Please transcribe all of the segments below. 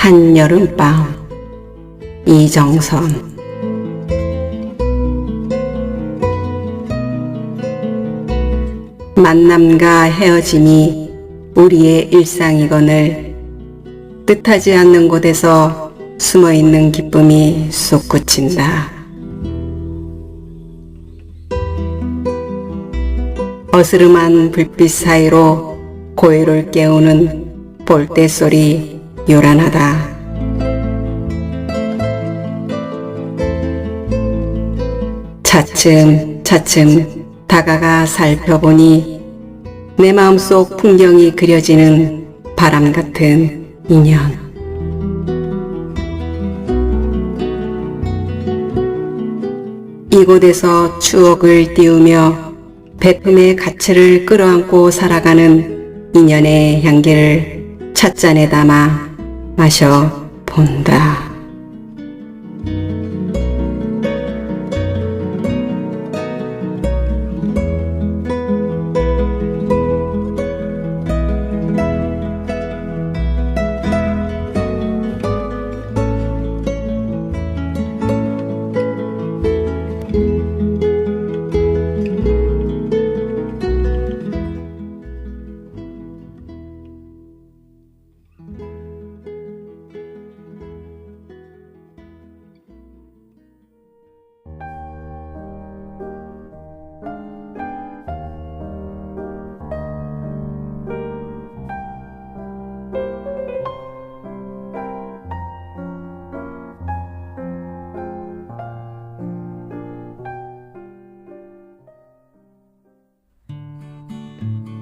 한여름밤 이정선 만남과 헤어짐이 우리의 일상이거늘 뜻하지 않는 곳에서 숨어 있는 기쁨이 솟구친다. 어스름한 불빛 사이로 고요를 깨우는 볼대 소리 요란하다. 차츰 차츰 다가가 살펴보니 내 마음속 풍경이 그려지는 바람 같은 인연. 이곳에서 추억을 띄우며 베품의 가치를 끌어안고 살아가는 인연의 향기를 찻잔에 담아 마셔 본다.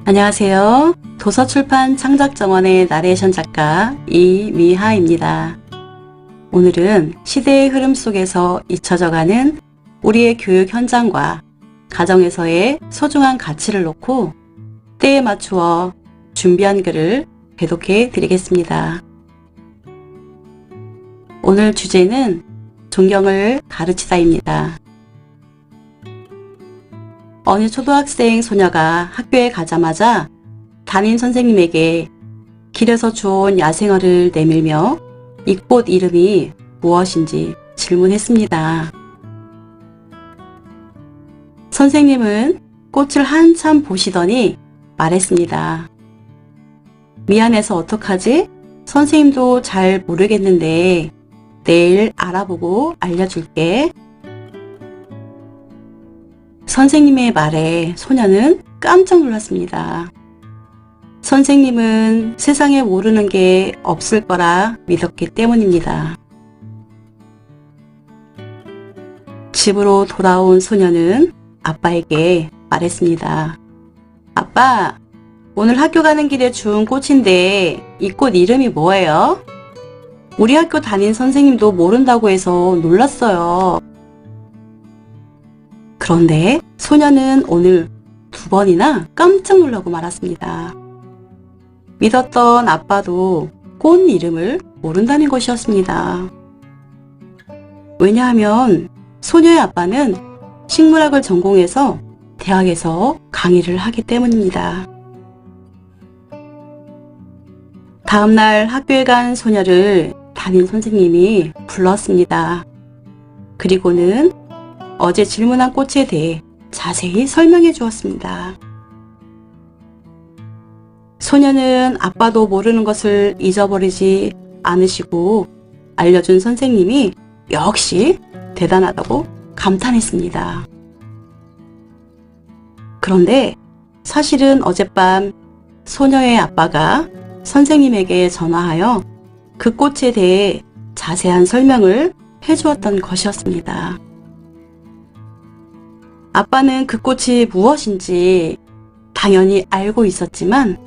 안녕하세요. 도서출판 창작정원의 나레이션 작가 이미하입니다. 오늘은 시대의 흐름 속에서 잊혀져가는 우리의 교육 현장과 가정에서의 소중한 가치를 놓고 때에 맞추어 준비한 글을 배독해 드리겠습니다. 오늘 주제는 존경을 가르치다입니다. 어느 초등학생 소녀가 학교에 가자마자 담임 선생님에게 길에서 주운 야생어를 내밀며 이 꽃 이름이 무엇인지 질문했습니다. 선생님은 꽃을 한참 보시더니 말했습니다. 미안해서 어떡하지? 선생님도 잘 모르겠는데 내일 알아보고 알려줄게. 선생님의 말에 소녀는 깜짝 놀랐습니다. 선생님은 세상에 모르는 게 없을 거라 믿었기 때문입니다. 집으로 돌아온 소녀는 아빠에게 말했습니다. 아빠, 오늘 학교 가는 길에 주운 꽃인데 이 꽃 이름이 뭐예요? 우리 학교 담임 선생님도 모른다고 해서 놀랐어요. 그런데 소녀는 오늘 두 번이나 깜짝 놀라고 말았습니다. 믿었던 아빠도 꽃 이름을 모른다는 것이었습니다. 왜냐하면 소녀의 아빠는 식물학을 전공해서 대학에서 강의를 하기 때문입니다. 다음날 학교에 간 소녀를 담임 선생님이 불렀습니다. 그리고는 어제 질문한 꽃에 대해 자세히 설명해 주었습니다. 소녀는 아빠도 모르는 것을 잊어버리지 않으시고 알려준 선생님이 역시 대단하다고 감탄했습니다. 그런데 사실은 어젯밤 소녀의 아빠가 선생님에게 전화하여 그 꽃에 대해 자세한 설명을 해주었던 것이었습니다. 아빠는 그 꽃이 무엇인지 당연히 알고 있었지만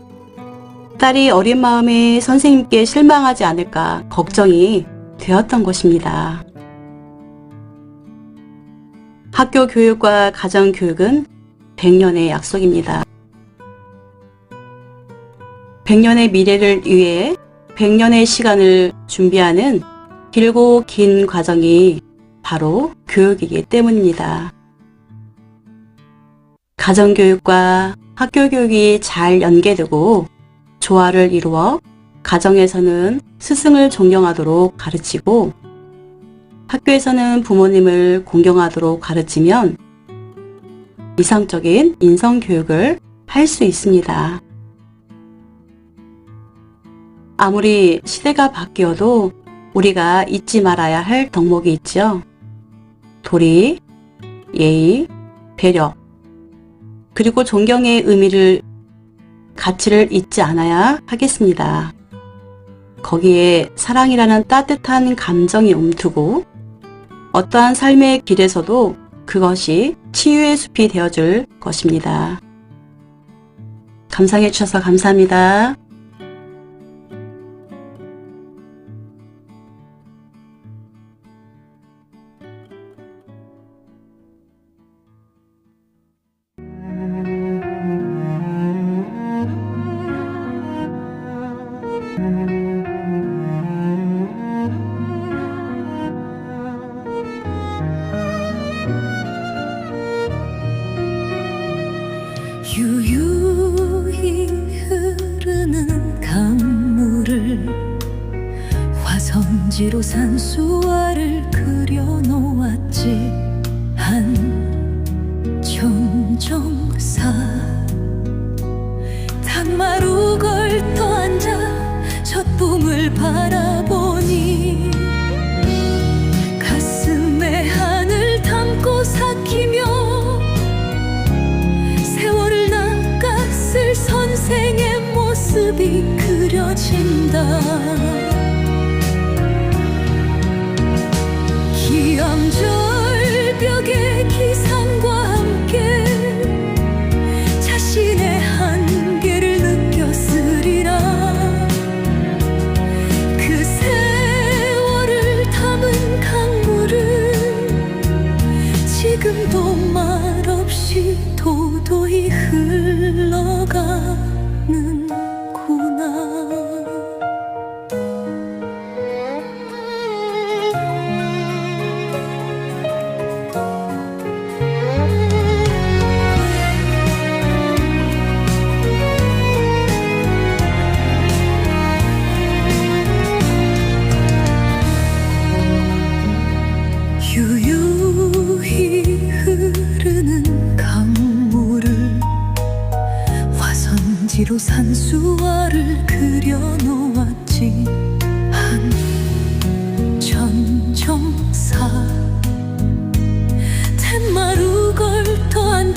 딸이 어린 마음에 선생님께 실망하지 않을까 걱정이 되었던 것입니다. 학교 교육과 가정 교육은 100년의 약속입니다. 100년의 미래를 위해 100년의 시간을 준비하는 길고 긴 과정이 바로 교육이기 때문입니다. 가정교육과 학교교육이 잘 연계되고 조화를 이루어 가정에서는 스승을 존경하도록 가르치고 학교에서는 부모님을 공경하도록 가르치면 이상적인 인성 교육을 할 수 있습니다. 아무리 시대가 바뀌어도 우리가 잊지 말아야 할 덕목이 있죠. 도리, 예의, 배려, 그리고 존경의 의미를, 가치를 잊지 않아야 하겠습니다. 거기에 사랑이라는 따뜻한 감정이 움트고 어떠한 삶의 길에서도 그것이 치유의 숲이 되어줄 것입니다. 감상해 주셔서 감사합니다. 점정사. 단마루 걸터 앉아 젖봄을 바라보니 가슴에 하늘 담고 삭히며 세월을 낚았을 선생의 모습이 그려진다 지금도 말없이 도도히 흘러가는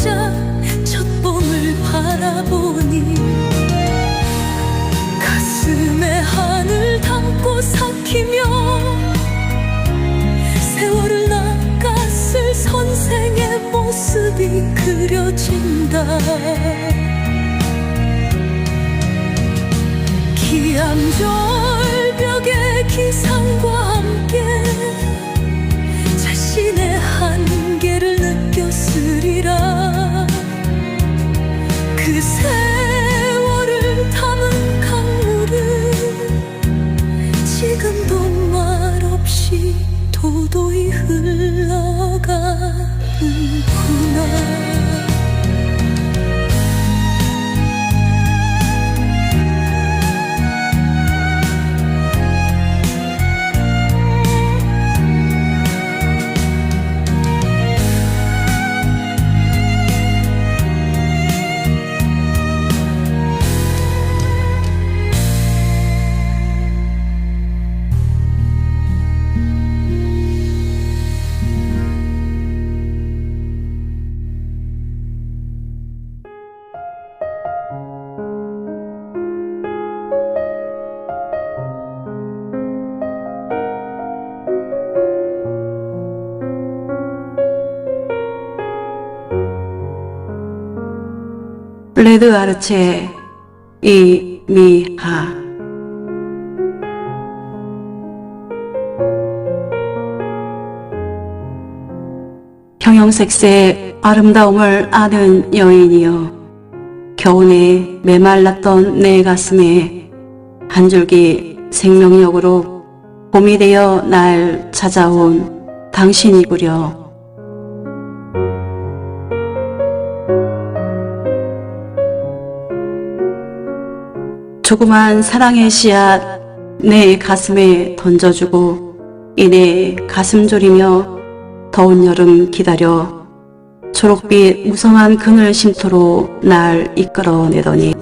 앉아 젖봄을 바라보니 가슴에 하늘 담고 삭히며 세월을 낚았을 선생의 모습이 그려진다. 기암절벽의 기상 레드 아르체 이미하. 형형색색 아름다움을 아는 여인이여 겨우내 메말랐던 내 가슴에 한 줄기 생명력으로 봄이 되어 날 찾아온 당신이구려 조그만 사랑의 씨앗 내 가슴에 던져주고 이내 가슴 졸이며 더운 여름 기다려 초록빛 무성한 그늘 쉼터로 날 이끌어내더니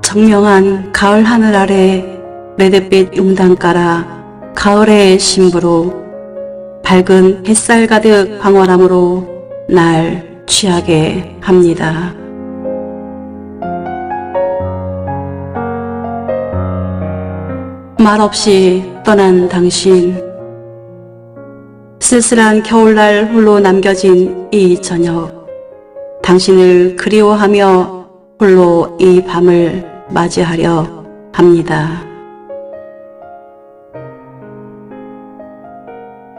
청명한 가을 하늘 아래 레드빛 용단 깔아 가을의 신부로 밝은 햇살 가득 방월함으로 날 취하게 합니다. 말없이 떠난 당신 쓸쓸한 겨울날 홀로 남겨진 이 저녁 당신을 그리워하며 홀로 이 밤을 맞이하려 합니다.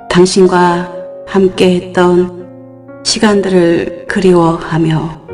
당신과 함께 했던 시간들을 그리워하며